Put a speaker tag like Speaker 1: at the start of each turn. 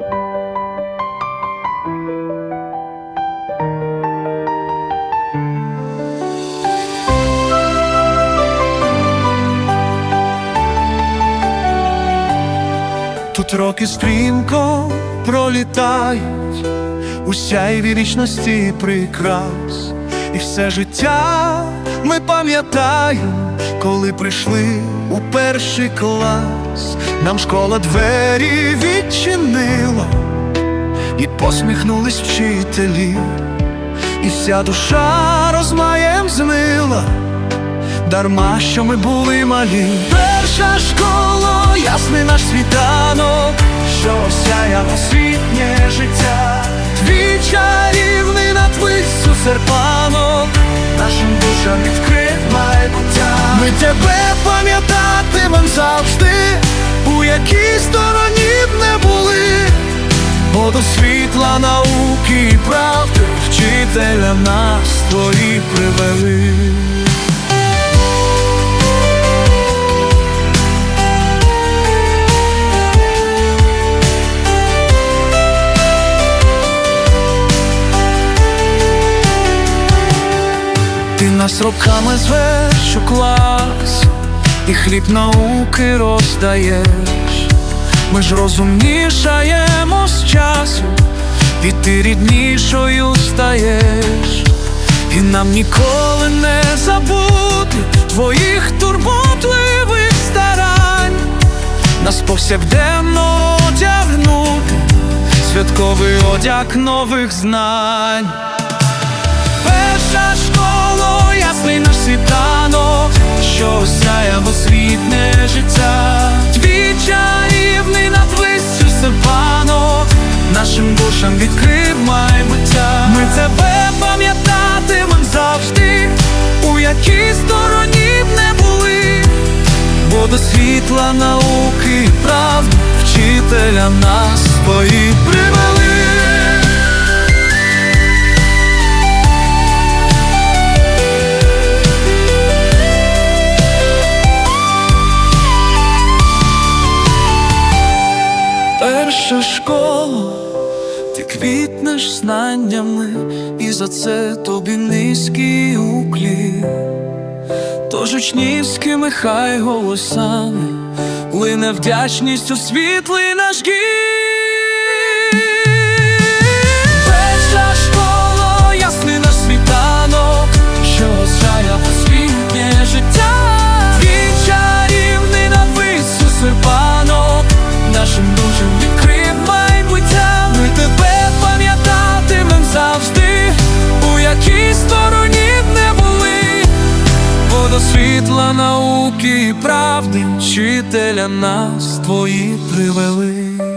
Speaker 1: Тут роки стрімко пролітають, у сяйві вічності прикрас, і все життя ми пам'ятаємо, коли прийшли у перший клас, нам школа двері відчинила, і посміхнулись вчителі, і вся душа розмаєм знила дарма, що ми були малі. Перша школа, ясний наш світанок, що осяяв освітнє життя, твій чарівний надвису серпанок, нашим душам відкрив майбуття. Ми тебе пам'ятатимем завжди, у якій стороні б не були, бо до світла науки і правди вчителя нас твої привели. Нас роками звеш у клас, і хліб науки роздаєш. Ми ж розумнішаємо з часу, і ти ріднішою стаєш, і нам ніколи не забути твоїх турботливих старань, нас повсякденно одягнути, святковий одяг нових знань. Перша школа, ясний наш світанок, що осяяв освітне життя, твій чарівний надвисю серпанок, нашим душам відкрив майбуття. Ми тебе пам'ятатимем завжди, у якій стороні б не були, бо до світла науки і вчителя нас твої привели. Перша школа, ти квітнеш знаннями, і за це тобі низький уклін. Тож учнівськими хай голосами лине вдячність у світлий наш гід. Світла науки і правди вчителя нас твої привели.